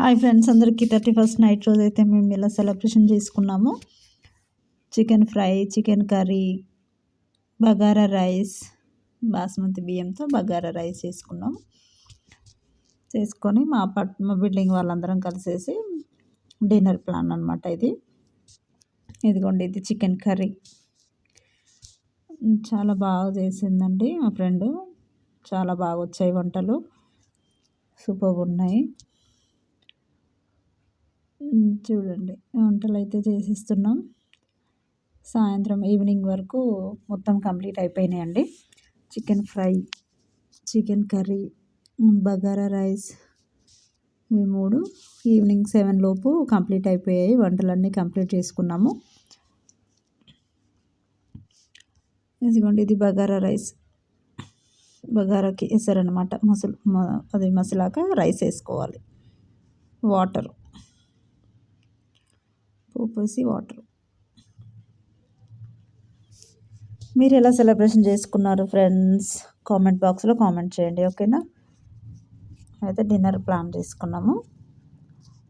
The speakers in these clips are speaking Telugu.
హాయ్ ఫ్రెండ్స్ అందరికీ థర్టీ ఫస్ట్ నైట్ రోజు అయితే మేము ఇలా సెలబ్రేషన్ చేసుకున్నాము. Chicken fry chicken curry bagara rice basmati బియ్యంతో బగారా రైస్ చేసుకున్నాం. చేసుకొని మా పట్ మా బిల్డింగ్ వాళ్ళందరం కలిసేసి డిన్నర్ ప్లాన్ అనమాట ఇది. ఇదిగోండి ఇది చికెన్ కర్రీ. చాలా బాగా చేసిందండి మా ఫ్రెండు. చాలా బాగా వచ్చాయి వంటలు. సూపర్గా ఉన్నాయి. చూడండి. వంటలు అయితే చేసిస్తున్నాం. సాయంత్రం ఈవినింగ్ వరకు మొత్తం కంప్లీట్ అయిపోయినాయండి. Chicken fry chicken curry bagara rice ఈ మూడు ఈవినింగ్ సెవెన్ లోపు కంప్లీట్ అయిపోయాయి. వంటలన్నీ కంప్లీట్ చేసుకున్నాము. ఇదిగోండి ఇది బగారా రైస్. బగారాకి వేసారనమాట మసలు అది మసలాక రైస్ వేసుకోవాలి. వాటర్. పోసి వాటర్. మీరు ఎలా సెలబ్రేషన్ చేసుకున్నారు ఫ్రెండ్స్? కామెంట్ బాక్స్లో కామెంట్ చేయండి ఓకేనా? అయితే డిన్నర్ ప్లాన్ చేసుకున్నాము.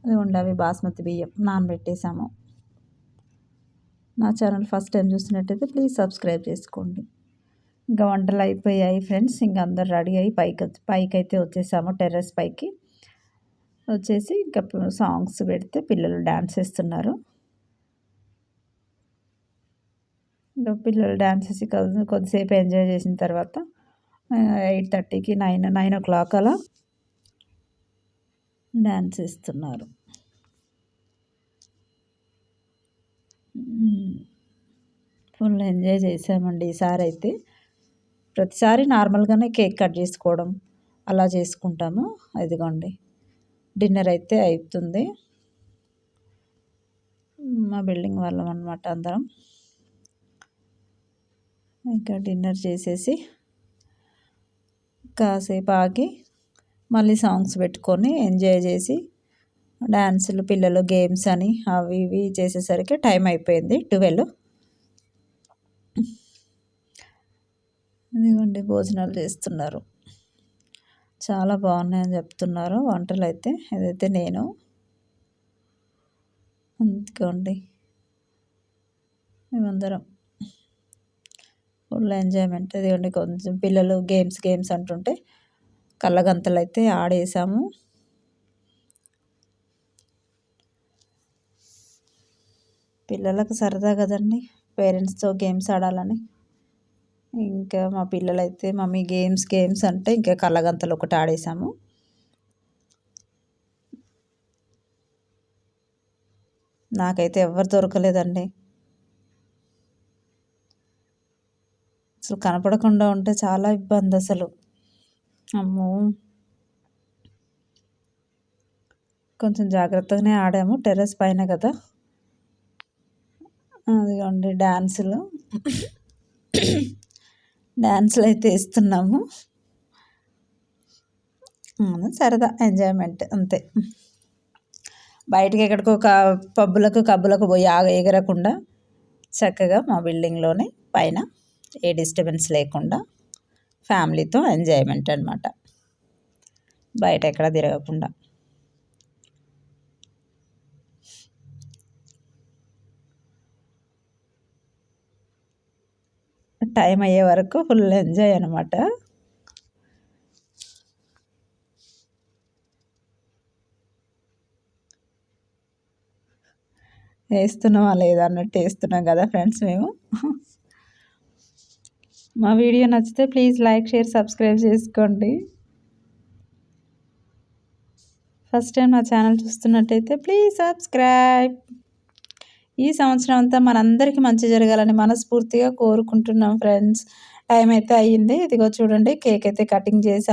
అది ఉండవి బాస్మతి బియ్యం నానబెట్టేసాము. నా ఛానల్ ఫస్ట్ టైం చూసినట్టయితే ప్లీజ్ సబ్స్క్రైబ్ చేసుకోండి. ఇంకా వంటలు అయిపోయాయి ఫ్రెండ్స్ ఇంకా అందరు రెడీ అయ్యి పైకి పైకి అయితే వచ్చేసాము టెర్రస్ పైకి. వచ్చేసి ఇంకా సాంగ్స్ పెడితే పిల్లలు డ్యాన్స్ చేస్తున్నారు ఇంకా పిల్లలు డ్యాన్స్ చేసి కొద్దిసేపు ఎంజాయ్ చేసిన తర్వాత ఎయిట్ థర్టీకి నైన్ నైన్ ఓ క్లాక్ అలా డ్యాన్స్ ఇస్తున్నారు ఫుల్ ఎంజాయ్ చేసామండి ఈసారి అయితే. ప్రతిసారి నార్మల్గానే కేక్ కట్ చేసుకోవడం అలా చేసుకుంటాము. అదిగోండి డిన్నర్ అయితే అవుతుంది మా బిల్డింగ్ వాళ్ళం అనమాట అందరం. ఇంకా డిన్నర్ చేసేసి కాసేపు ఆగి మళ్ళీ సాంగ్స్ పెట్టుకొని ఎంజాయ్ చేసి డ్యాన్సులు పిల్లలు గేమ్స్ అని అవి ఇవి చేసేసరికి టైం అయిపోయింది ట్వెల్వ్. ఇదిగోండి భోజనాలు చేస్తున్నారు. చాలా బాగున్నాయని చెప్తున్నారు వంటలు అయితే. ఇదైతే నేను. అందుకోండి మేమందరం. Full enjoyment. ఇదిగోండి కొంచెం పిల్లలు గేమ్స్ గేమ్స్ అంటుంటే కళ్ళగంతలు అయితే ఆడేసాము. పిల్లలకు సరదా కదండి పేరెంట్స్తో గేమ్స్ ఆడాలని. ఇంకా మా పిల్లలైతే మమ్మీ గేమ్స్ గేమ్స్ అంటే ఇంకా కళ్ళగంతలు ఒకటి ఆడేసాము. నాకైతే ఎవరు దొరకలేదండి. అసలు కనపడకుండా ఉంటే చాలా ఇబ్బంది అసలు అమ్మో! కొంచెం జాగ్రత్తగానే ఆడాము టెర్రస్ పైన కదా. అదిగోండి డ్యాన్సులు డ్యాన్సులు అయితే ఇస్తున్నాము సరదా ఎంజాయ్మెంట్ అంతే. బయటకి ఎక్కడికో పబ్బులకు కబ్బులకు పోయి ఆగ ఎగరకుండా చక్కగా మా బిల్డింగ్లోనే పైన. ఏ డిస్టర్బెన్స్ లేకుండా ఫ్యామిలీతో ఎంజాయ్మెంట్ అనమాట బయట ఎక్కడ తిరగకుండా. టైం అయ్యే వరకు ఫుల్ ఎంజాయ్ అనమాట వేస్తున్నామా లేదా అన్నట్టు వేస్తున్నాం కదా ఫ్రెండ్స్ మేము. మా వీడియో నచ్చితే ప్లీజ్ లైక్ షేర్ సబ్స్క్రైబ్ చేసుకోండి. ఫస్ట్ టైం మా ఛానల్ చూస్తున్నట్టయితే ప్లీజ్ సబ్స్క్రైబ్. ఈ సంవత్సరం అంతా మనందరికీ మంచి జరగాలని మనస్ఫూర్తిగా కోరుకుంటున్నాం ఫ్రెండ్స్. టైం అయితే అయ్యింది. ఇదిగో చూడండి కేక్ అయితే కటింగ్ చేసి